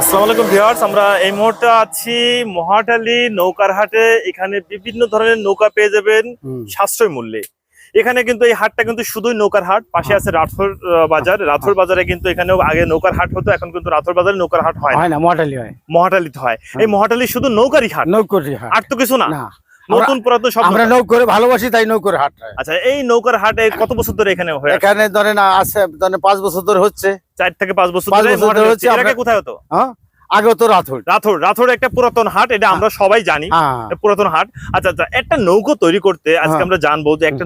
আসসালামু আলাইকুম ভিউয়ার্স আমরা এই মুহূর্তে আছি মহাটালী নৌকার হাটে এখানে বিভিন্ন ধরনের নৌকা পেয়ে যাবেন সাশ্রয় মূল্যে। এখানে কিন্তু এই হাটটা কিন্তু শুধুই নৌকার হাট পাশে হ্যাঁ। আছে রাথর বাজার। রাথর বাজারে কিন্তু এখানেও আগে নৌকার হাট হতো এখন কিন্তু রাথর বাজারে নৌকার হাট হয় না। হয় মহাটালি হয়। মহাটালিতে হয়। এই মহাটালি শুধু নৌকারি হাট। নৌকারি হাট। আর তো কিছু না। নতুন পুরাতন সব আমরা নৌকা। নৌকরে ভালোবাসি তাই নৌকার হাট আচ্ছা এই নৌকার হাটে কত বছর ধরে এখানে হয় এখানে ধরেন আছে ধরেন পাঁচ বছর ধরে হচ্ছে চার থেকে পাঁচ বছর ধরে হচ্ছে। কোথায় হতো হ্যাঁ আগে তো রাথুর। রাথোর রাথোর একটা পুরাতন হাট এটা আমরা সবাই জানি। হ্যাঁ। পুরাতন হাট। আচ্ছা আচ্ছা একটা নৌকো তৈরি করতে আজকে হ্যাঁ। আমরা জানব যে একটা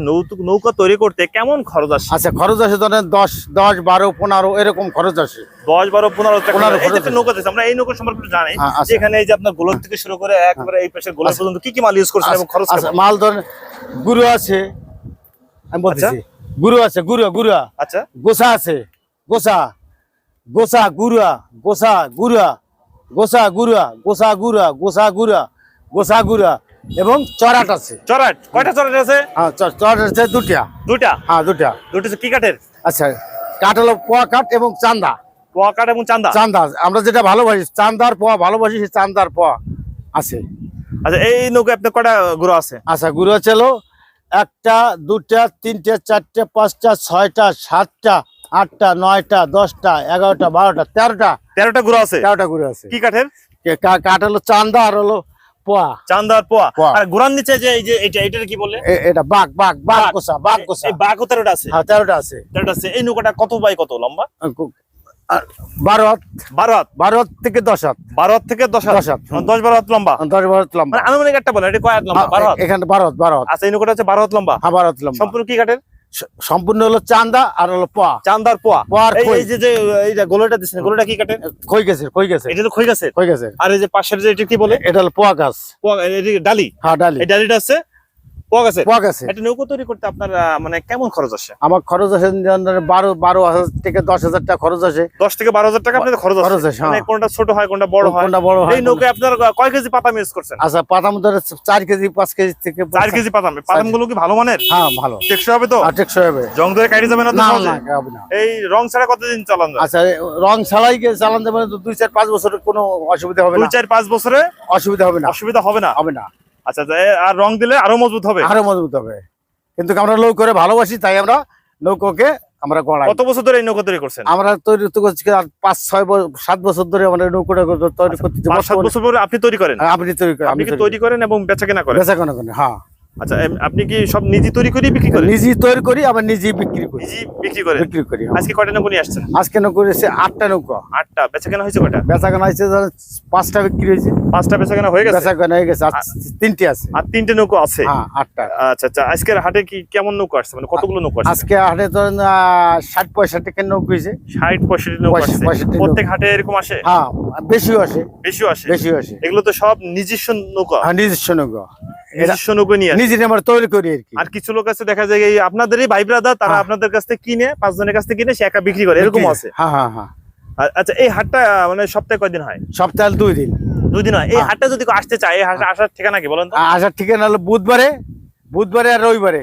নৌকা তৈরি করতে কেমন খরচ আসে? আচ্ছা খরচ আছে ধরেন দশ দশ বারো পনেরো এরকম খরচ আসে। দশ বারো পনেরো নৌকা আছে আমরা এই নৌকা সম্পর্কে জানি। হ্যাঁ, আচ্ছা। এখানে এই যে আপনার গোলক থেকে শুরু করে একবারে এই পাশে গোলক আচ্ছা। পর্যন্ত কি কি মাল ইউজ করছেন এবং খরচ আচ্ছা কেমন? মাল ধরেন গুরু আছে। আমি বলতেছি গুরু আছে গুরু গুরুয়া আচ্ছা। গোসা আছে গোসা গোসা গুরুয়া গোসা গুরুয়া গোসা গুরুয়া গোসা গুরুয়া গোসা গুরুয়া গোসা গুরুয়া এবং চড়াট আছে। চরাট কয়টা চরাট আছে? হ্যাঁ চ- চড়াট আছে দুটিয়া দুইটা? হ্যাঁ দুটা দুটো কি কাঠের? আচ্ছা কাঠ হলো পোয়া কাঠ এবং চান্দা। পোয়া কাঠ এবং চান্দা? চান্দা আমরা যেটা ভালোবাসি চান্দার পোয়া ভালোবাসি সেই চান্দার পোয়া আছে। আচ্ছা এই নৌকা আপনার কয়টা গুঁড়ো আছে? আচ্ছা গুরু ছিল একটা দুটা তিনটে চারটে পাঁচটা ছয়টা সাতটা আটটা নয়টা দশটা এগারোটা বারোটা তেরোটা। তেরোটা গুঁড়ো আছে? তেরোটা গুরু আছে। কি কাঠের? কাঠ হলো চান্দা আর হলো পোয়া। পোয়া। আর নিচে যে এই যে এটা এটা কি বললে এটা বাঘ বাঘ বাঘ বাঘ। বাঘ গোসা এই বাঘও তেরোটা আছে? হ্যাঁ তেরোটা আছে। তেরোটা আছে। এই নৌকাটা কত বাই কত লম্বা? আর বারো হাত। বারো হাত? বারো হাত থেকে দশ হাত। থেকে দশ হাত? দশ হাত, দশ বারো হাত লম্বা? দশ বারো হাত লম্বা। মানে আনুমানিক একটা বলে এটা কয় হাত লম্বা? বারো এখানে আচ্ছা এই নৌকাটা হচ্ছে বারো হাত লম্বা? হ্যাঁ বারো হাত লম্বা। সম্পূর্ণ কি কাঠের? সম্পূর্ণ হলো চান্দা আর হলো পোয়া। চান্দার পোয়া। পোয়ার এই- যে যে এই যে গোলাটা দিচ্ছেন গোলাটা কি কাটে কই গেছে কই গেছে এটা তো খই গেছে কই গেছে আর এই যে পাশের যে এটা কি বলে? এটা হলো পোয়া গাছ। পোয়া ডালি? হ্যাঁ ডালি। এই ডালিটা আছে পোয়া গেছে? একটা নৌকো তৈরি করতে আপনার মানে কেমন খরচ আসে? আমার খরচ আছে বারো বারো হাজার থেকে দশ হাজার টাকা খরচ আছে দশ থেকে বারো হাজার টাকা আপনাদের খরচ খরচ আছে আছে, মানে হ্যাঁ। কোনটা ছোট হয় কোনটা বড় হয়? কোনটা বড় হয় এই নৌকায় আপনার কয় কেজি পাতাম ইউজ করছেন? আচ্ছা পাতাম ধরে চার কেজি পাঁচ কেজি থেকে চার কেজি পাতাম। পাতামগুলো কি ভালো মানের? হ্যাঁ ভালো। টেকসই হবে তো? টেকসই হবে। জং ধরে কাটি যাবে না না এই রং ছাড়া কতদিন চালান আচ্ছা রং ছাড়াই চালান দেবেন দুই চার পাঁচ বছর কোনো অসুবিধা হবে দুই না চার পাঁচ বছরে অসুবিধা হবে না। অসুবিধা হবে না? হবে না। আচ্ছা আচ্ছা, আর রং দিলে আরও মজবুত হবে? আরও মজবুত হবে। কিন্তু আমরা নৌ করে ভালোবাসি তাই আমরা নৌকোকে আমরা গড়াই। কত বছর ধরে এই নৌকা তৈরি করছেন? আমরা তৈরি করছি আর পাঁচ ছয় সাত বছর ধরে আমরা নৌকোটা তৈরি করতে সাত বছর পরে আপনি তৈরি করেন? হ্যাঁ, আপনি তৈরি করেন। আপনি তৈরি করেন এবং বেচা কেনা করেন? বেচা কেনা করেন হ্যাঁ। আচ্ছা আপনি কি সব নিজে তৈরি করে বিক্রি করেন? নিজেই তৈরি করি আবার নিজেই বিক্রি করি। নিজেই বিক্রি করেন? বিক্রি করি হ্যাঁ। আজকে কয়টা নৌকা নিয়ে আসছেন? আজকে নৌকো এসে আটটা নৌকা। আটটা বেচা কেনা হয়েছে কয়টা? বেচা কেনা হয়েছে পাঁচটা বিক্রি হয়েছে। পাঁচটা বেচা কেনা হয়ে গেছে? বেচা কেনা হয়ে গেছে তিনটে আছে। আর তিনটে নৌকা আছে? হ্যাঁ আটটা। আচ্ছা আচ্ছা আজকের হাটে কি কেমন নৌকা আসছে? মানে কতগুলো নৌকা আসছে? আজকে হাটে ধরেন আহ, ষাট পয়সা টাকা নৌকো হয়েছে। ষাট পঁয়ষট্টি নৌকা পঁয়ষট্টি- আসছে। প্রত্যেক হাটে এরকম আসে? হ্যাঁ বেশিও আসে। বেশিও আসে? বেশিও আসে। এগুলো তো সব নিজস্ব নৌকা? হ্যাঁ নিজস্ব নৌকা। নিজস্ব নৌকা নিয়ে নিজের আমরা তৈরি করি আর কি। আর কিছু লোক আছে দেখা যায় আপনাদেরই ভাই ব্রাদার তারা হ্যাঁ। আপনাদের কাছ থেকে কিনে পাঁচ কাছ থেকে কিনে সে একা বিক্রি করে এরকম আছে। হ্যাঁ হ্যাঁ হ্যাঁ। আচ্ছা এই হাটটা মানে সপ্তাহে কয়দিন হয়? সপ্তাহে দুই দিন। দুই দিন হয়। এই হ্যাঁ। হাটটা যদি আসতে চায় এই হাটে আসার ঠিকানা কি বলেন তো? আসার ঠিকানা হলো বুধবারে বুধবারে আর রবিবারে।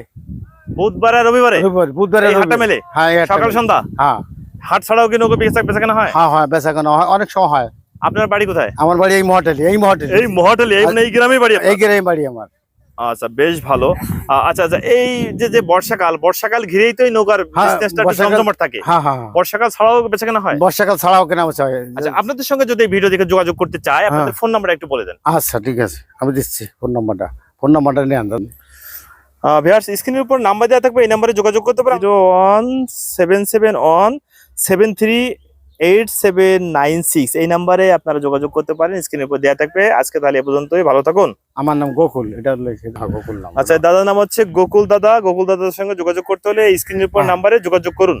বুধবার আর রবিবারে? বুধবারে হাটটা রবিবারে। মেলে? হ্যাঁ সকাল সন্ধ্যা? হ্যাঁ। হাট ছাড়াও কি নৌকা বেচা হয়? হ্যাঁ হ্যাঁ হয়। অনেক সময় হয়। আপনার বাড়ি কোথায়? আমার বাড়ি এই মহটেলি এই মহটেলি। এই মহাটলি এই গ্রামে বাড়ি এই গ্রামে বাড়ি আমার। আচ্ছা বেশ ভালো। আচ্ছা আচ্ছা এই যে যে বর্ষাকাল বর্ষাকাল ঘিরেই তো এই নৌকার হ্যাঁ, বিজনেসটা জমজমাট থাকে। হ্যাঁ হ্যাঁ। বর্ষাকাল ছাড়াও বেচা কেনা হয়? বর্ষাকাল ছাড়াও কেনা বেচা হয়। আচ্ছা আপনাদের সঙ্গে যদি ভিডিও দেখে যোগাযোগ করতে চায় আপনাদের ফোন নাম্বার একটু বলে দেন। আচ্ছা ঠিক আছে আমি দিচ্ছি ফোন নাম্বারটা। ফোন নাম্বারটা নিয়ে আনতেন ভিউয়ার্স স্ক্রিনের উপর নাম্বার দেওয়া থাকবে এই নাম্বারে যোগাযোগ করতে পারেন। Zero one seven seven one seven three eight seven nine six. এই নাম্বারে আপনারা যোগাযোগ করতে পারেন স্ক্রিনের উপর দেওয়া থাকবে। আজকে তাহলে এ পর্যন্তই ভালো থাকুন। আমার নাম গোকুল এটা লিখে হ্যাঁ গোকুল নাম আচ্ছা দাদার নাম হচ্ছে গোকুল দাদা গোকুল দাদার সঙ্গে যোগাযোগ করতে হলে স্ক্রিনের উপর হ্যাঁ। নাম্বারে যোগাযোগ করুন।